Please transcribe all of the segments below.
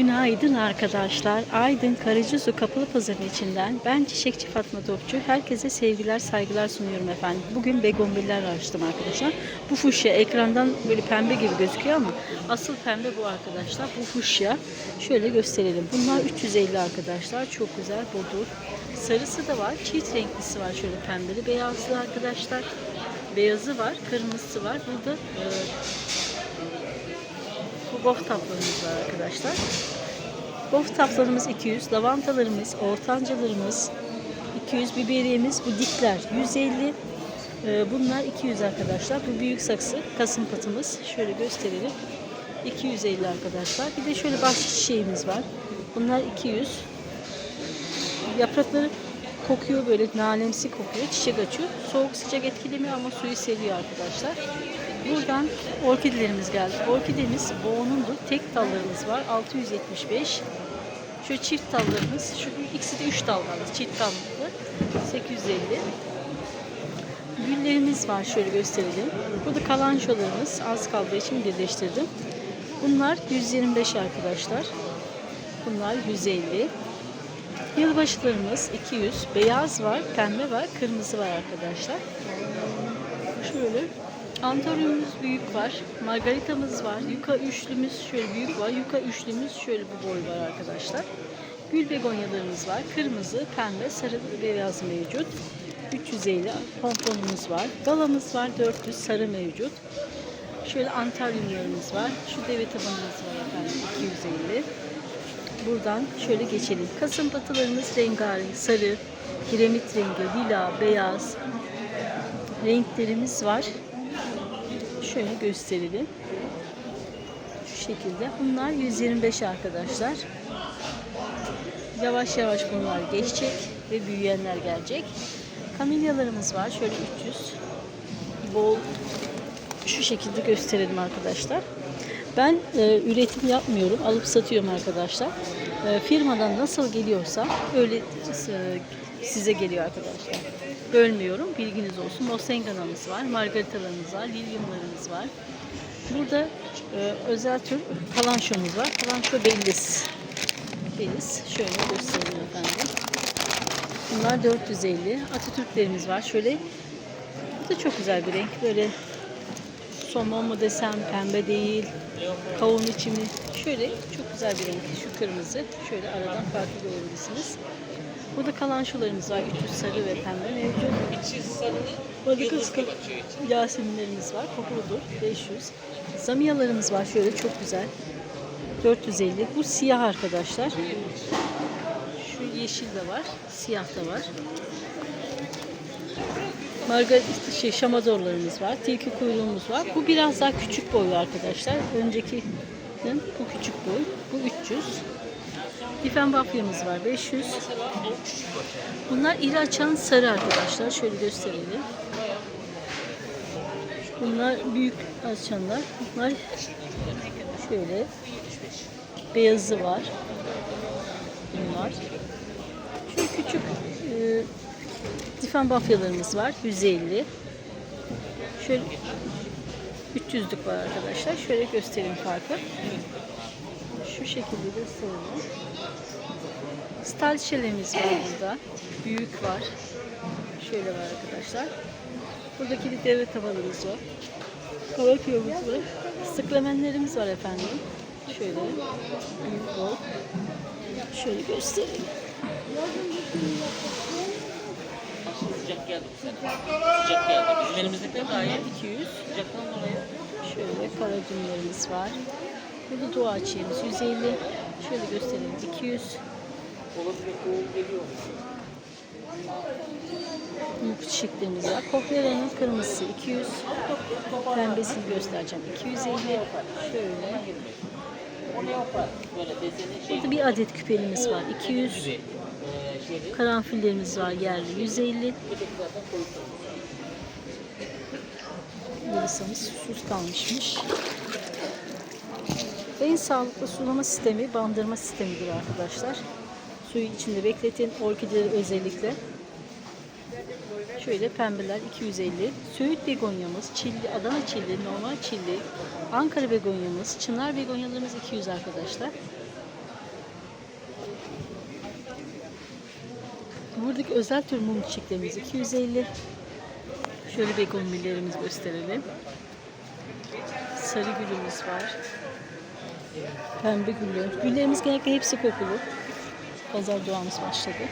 Günaydın arkadaşlar. Aydın Karacısu Kapalı Pazarı içinden ben Çiçekçi Fatma Topçu. Herkese sevgiler, saygılar sunuyorum efendim. Bugün begonviller açtım arkadaşlar. Bu fuşya ekrandan böyle pembe gibi gözüküyor ama asıl pembe bu arkadaşlar. Bu fuşya. Şöyle gösterelim. Bunlar 350 arkadaşlar. Çok güzel bodur. Sarısı da var. Çift renklisi var. Şöyle pembeli, beyazlı arkadaşlar. Beyazı var, kırmızısı var. Burada e, bu bof taplarımız var arkadaşlar. Bof taplarımız 200, lavantalarımız, ortancalarımız 200, biberiyemiz, bu dikler 150. Ee, bunlar 200 arkadaşlar. Bu büyük saksı, kasım patımız. Şöyle gösterelim. 250 arkadaşlar. Bir de şöyle bahçe çiçeğimiz var. Bunlar 200. Yaprakları kokuyor böyle nanemsi kokuyor. Çiçek açıyor. Soğuk sıcak etkilemiyor ama suyu seviyor arkadaşlar. Buradan orkidelerimiz geldi. Orkidemiz boğunundu. Tek dallarımız var. 675. Şu çift dallarımız. Şu ikisi de 3 dallı. Çift dallı. 850. Güllerimiz var. Şöyle gösterelim. Burada kalançolarımız az kaldığı için birleştirdim. Bunlar 125 arkadaşlar. Bunlar 150. Yılbaşılarımız 200. Beyaz var, pembe var, kırmızı var arkadaşlar. Şöyle. Antaryumuz büyük var. Margaritamız var. Yuka üçlümüz şöyle büyük var. Yuka üçlümüz şöyle bu boy var arkadaşlar. Gül begonyalarımız var. Kırmızı, pembe, sarı ve beyaz mevcut. 350 pomponumuz var. Galamız var. 400 sarı mevcut. Şöyle antaryumlarımız var. Şu deve tabanımız var efendim 250. Buradan şöyle geçelim. Kasım patılarımız rengarenk, sarı, kiremit rengi, lila, beyaz renklerimiz var. Şöyle gösterelim. Şu şekilde. Bunlar 125 arkadaşlar. Yavaş yavaş bunlar geçecek ve büyüyenler gelecek. Kamilyalarımız var. Şöyle 300. Bol şu şekilde gösterelim arkadaşlar. Ben e, üretim yapmıyorum. Alıp satıyorum arkadaşlar. E, firmadan nasıl geliyorsa öyle e, size geliyor arkadaşlar. Bölmüyorum. Bilginiz olsun. Mosengana'mız var. Margaritalarımız var. Lilyumlarımız var. Burada e, özel tür kalançomuz var. Kalanço bellis. Bellis. Şöyle göstereyim efendim. Bunlar 450. Atatürklerimiz var. Şöyle bu da çok güzel bir renk. Böyle somon mu desem pembe değil. Kavun içimi. Şöyle çok güzel bir renk. Şu kırmızı. Şöyle aradan farklı görebilirsiniz. Burada kalan şularımız var. 300 sarı ve pembe mevcut. Burada kıskı yaseminlerimiz var. Kokuludur. 500. Zamiyalarımız var. Şöyle çok güzel. 450. Bu siyah arkadaşlar. Şu yeşil de var. Siyah da var. Margarit şey şamadorlarımız var. Tilki kuyruğumuz var. Bu biraz daha küçük boylu arkadaşlar. Öncekinin bu küçük boy. Bu 300. Difen bafyamız var 500. Bunlar iri açan sarı arkadaşlar. Şöyle gösterelim. Bunlar büyük açanlar. Bunlar şöyle beyazı var. Bunlar. Şöyle küçük e, difen bafyalarımız var. 150. Şöyle 300'lük var arkadaşlar. Şöyle göstereyim farkı. Şu şekilde gösterelim. Stal şişelerimiz var burada. Büyük var. Şöyle var arkadaşlar. Buradaki bir deve tabanımız var. Kalafiyomuz var. Sıklamenlerimiz var efendim. Şöyle büyük bol. Şöyle göstereyim. Sıcak geldi bu sene. Sıcak geldi. Bizim elimizdekiler daha iyi. 200. Sıcaktan dolayı. Şöyle karacımlarımız var. Burada dua çiğimiz 150. Şöyle gösterelim 200. Geliyor. Büyük çiçeklerimiz var. Kohleranın kırmızısı 200. Pembesini göstereceğim 250. Şöyle. Burada bir adet küpelimiz var 200. gibi. Ee, şeyli. Karanfillerimiz var yerli 150. Bir de zaten koyup Yıldızımız susuz kalmışmış. En sağlıklı sulama sistemi bandırma sistemidir arkadaşlar. Suyu içinde bekletin. Orkideleri özellikle. Şöyle pembeler 250. Söğüt begonyamız, çilli, Adana çilli, normal çilli, Ankara begonyamız, çınar begonyalarımız 200 arkadaşlar. Buradaki özel tür mum çiçeklerimiz 250. Şöyle begonvillerimizi gösterelim. Sarı gülümüz var. Pembe güllü. Güllerimiz genellikle hepsi kokulu. Pazar doğamız başladı.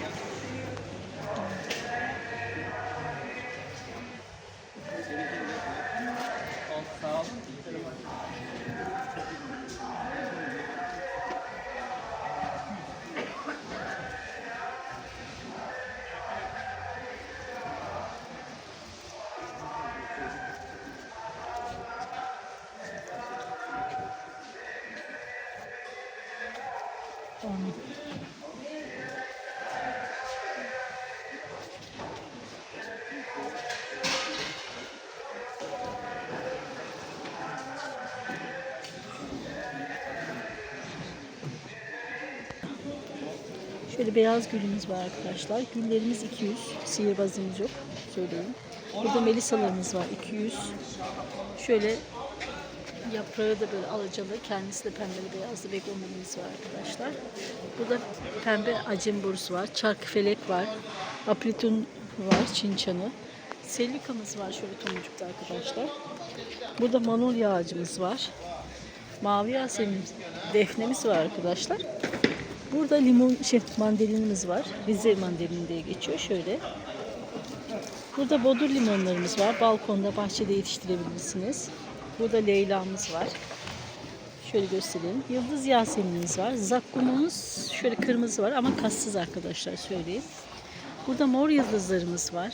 Sağ Şöyle beyaz gülümüz var arkadaşlar. Güllerimiz 200. Sihirbazımız yok. Söyleyeyim. Burada melisalarımız var 200. Şöyle Yaprağı da böyle alacalı, kendisi de pembeli beyazlı begonimiz var arkadaşlar. Burada pembe acemburs var, çarkıfelek var, apritun var, çin çanı. Selikamız var şöyle tomurcukta arkadaşlar. Burada manolya ağacımız var. Mavi yasemin defnemiz var arkadaşlar. Burada limon şey mandalinimiz var. Rize mandalini diye geçiyor şöyle. Burada bodur limonlarımız var. Balkonda, bahçede yetiştirebilirsiniz. Burada Leyla'mız var. Şöyle göstereyim. Yıldız Yasemin'imiz var. Zakkumumuz şöyle kırmızı var ama kassız arkadaşlar söyleyeyim. Burada mor yıldızlarımız var.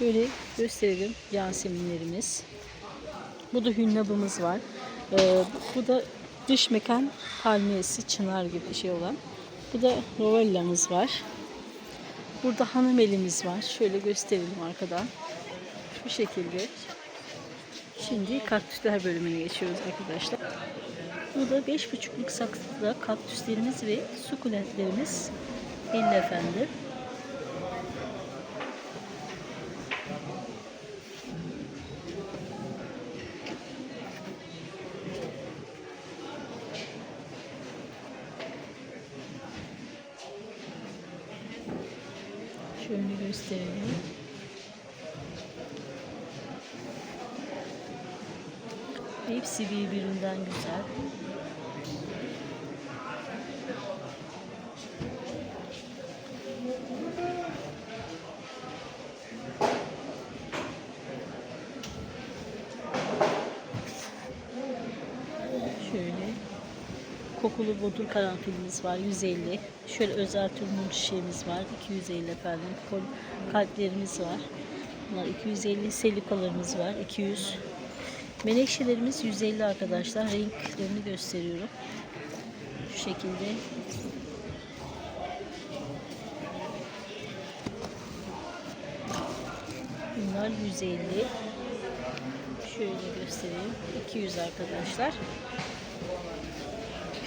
Böyle gösterelim Yaseminlerimiz. Bu da hünnabımız var. Ee, bu da dış mekan palmiyesi, çınar gibi bir şey olan. Bu da rovellamız var. Burada hanım elimiz var. Şöyle gösterelim arkadan. Şu şekilde. Şimdi kaktüsler bölümüne geçiyoruz arkadaşlar. Burada 5,5'luk saksıda kaktüslerimiz ve sukulentlerimiz 50 efendim. Gösterelim. Hepsi birbirinden güzel. Şöyle kokulu bodur karanfilimiz var 150. Şöyle özel tür mum çiçeğimiz var 250 efendim. Kol kalplerimiz var. Bunlar 250. Selikolarımız var 200. Menekşelerimiz 150 arkadaşlar. Renklerini gösteriyorum. Şu şekilde. Bunlar 150. Şöyle göstereyim. 200 arkadaşlar.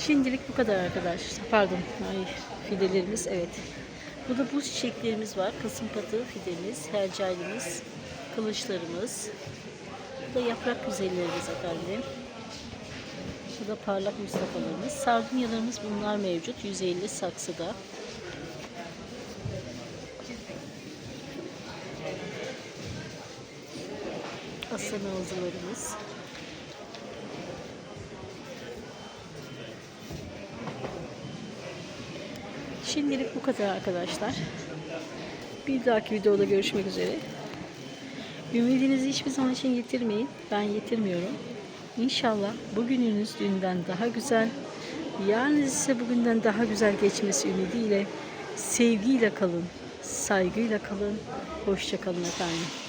Şimdilik bu kadar arkadaşlar. Pardon. Ay, fidelerimiz evet. Bu da buz çiçeklerimiz var. Kasımpatı fidemiz, hercalimiz, kılıçlarımız. Bu da yaprak güzellerimiz efendim. Bu da parlak Mustafa'larımız. Sardunyalarımız bunlar mevcut. 150 saksıda. Aslan ağızlarımız. Şimdilik bu kadar arkadaşlar. Bir dahaki videoda görüşmek üzere. Ümidinizi hiçbir zaman için yitirmeyin. Ben yitirmiyorum. İnşallah bugününüz dünden daha güzel, yarın ise bugünden daha güzel geçmesi ümidiyle sevgiyle kalın, saygıyla kalın, hoşça kalın efendim.